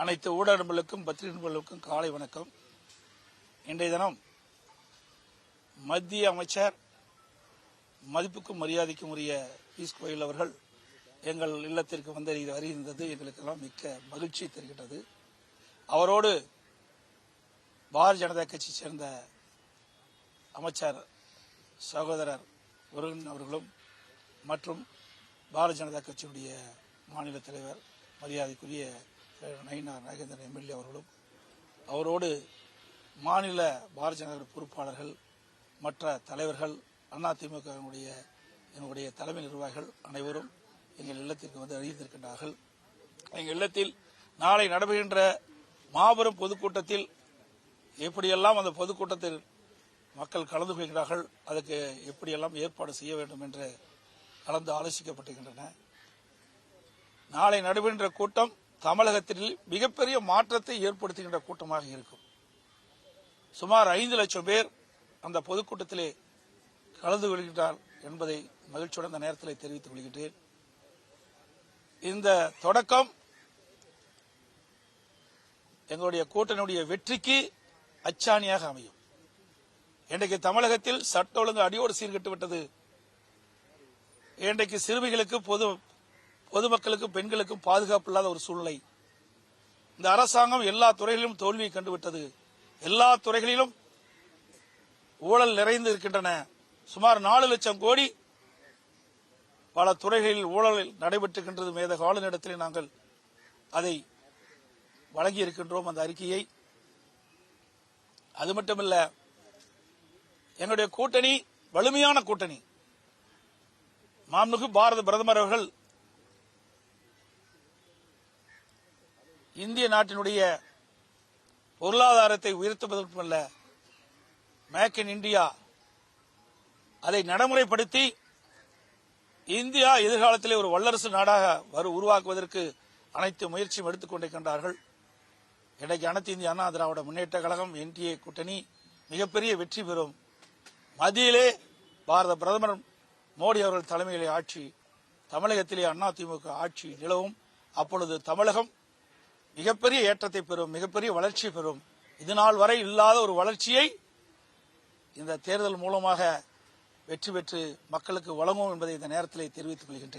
அனைத்து ஊடகங்களுக்கும் பத்திரிகை நண்பர்களுக்கும் காலை வணக்கம். இன்றைய தினம் மத்திய அமைச்சர் மதிப்புக்கும் மரியாதைக்கும் உரிய பீஸ் கோயில் அவர்கள் எங்கள் இல்லத்திற்கு வந்து வருகின்றது எங்களுக்கெல்லாம் மிக்க மகிழ்ச்சி தருகின்றது. அவரோடு பாரதிய ஜனதா கட்சி சேர்ந்த அமைச்சர் சகோதரர் முருகன் அவர்களும் மற்றும் பாரதிய ஜனதா கட்சியுடைய மாநில தலைவர் மரியாதைக்குரிய நயினார் நாகேந்திரன் எம்எல்ஏ அவர்களும் அவரோடு மாநில பாரதிய ஜனதா பொறுப்பாளர்கள் மற்ற தலைவர்கள் அதிமுகவினுடைய என்னுடைய தலைமை நிர்வாகிகள் அனைவரும் எங்கள் இல்லத்திற்கு வந்து அறிவித்திருக்கின்றார்கள் எங்கள் இல்லத்தில் நாளை நடைபெறுகின்ற மாபெரும் பொதுக்கூட்டத்தில் எப்படியெல்லாம் அந்த பொதுக்கூட்டத்தில் மக்கள் கலந்து கொள்கிறார்கள் அதுக்கு எப்படியெல்லாம் ஏற்பாடு செய்ய வேண்டும் என்று கலந்து ஆலோசிக்கப்பட்டிருக்கின்றன. நாளை நடைபெறுகின்ற கூட்டம் தமிழகத்தில் மிகப்பெரிய மாற்றத்தை ஏற்படுத்துகின்ற கூட்டமாக இருக்கும். சுமார் ஐந்து லட்சம் பேர் அந்த பொதுக்கூட்டத்திலே கலந்து கொள்கின்றார் என்பதை மகிழ்ச்சியுடன் இந்த நேரத்தில் தெரிவித்துக் கொள்கின்றேன். இந்த தொடக்கம் எங்களுடைய கூட்டணியுடைய வெற்றிக்கு அச்சாணியாக அமையும். இன்றைக்கு தமிழகத்தில் சட்ட ஒழுங்கு அடியோடு சீர்கட்டு விட்டது இன்றைக்கு சிறுமிகளுக்கு பொது பொதுமக்களுக்கும் பெண்களுக்கும் பாதுகாப்பு இல்லாத ஒரு சூழ்நிலை. இந்த அரசாங்கம் எல்லா துறைகளிலும் தோல்வியை கண்டுவிட்டது. எல்லா துறைகளிலும் ஊழல் நிறைந்து இருக்கின்றன. சுமார் நாலு லட்சம் கோடி பல துறைகளில் ஊழல் நடைபெற்றுகின்றது மேத ஆளுநரிடத்தில் நாங்கள் அதை வழங்கி இருக்கின்றோம் அந்த அறிக்கையை. அது மட்டுமல்ல எங்களுடைய கூட்டணி வலிமையான கூட்டணி. மாண்புமிகு பாரத பிரதமர் அவர்கள் இந்திய நாட்டினுடைய பொருளாதாரத்தை உயர்த்துவதற்குமல்ல மேக் இன் இந்தியா அதை நடைமுறைப்படுத்தி இந்தியா எதிர்காலத்திலே ஒரு வல்லரசு நாடாக வரு உருவாக்குவதற்கு அனைத்து முயற்சியும் எடுத்துக் கொண்டிருக்கின்றார்கள். இன்றைக்கு அனைத்து இந்திய அண்ணா திராவிட முன்னேற்ற கழகம் என்டிஏ கூட்டணி மிகப்பெரிய வெற்றி பெறும். மத்தியிலே பாரத பிரதமர் மோடி அவர்கள் தலைமையிலே ஆட்சி தமிழகத்திலே அதிமுக ஆட்சி நிலவும். அப்பொழுது தமிழகம் மிகப்பெரிய ஏற்றத்தை பெறும் மிகப்பெரிய வளர்ச்சி பெறும். இதுநாள் வரை இல்லாத ஒரு வளர்ச்சியை இந்த தேர்தல் மூலமாக வெற்றி பெற்று மக்களுக்கு வழங்கும் என்பதை இந்த நேரத்தில் தெரிவித்துக் கொள்கின்றேன்.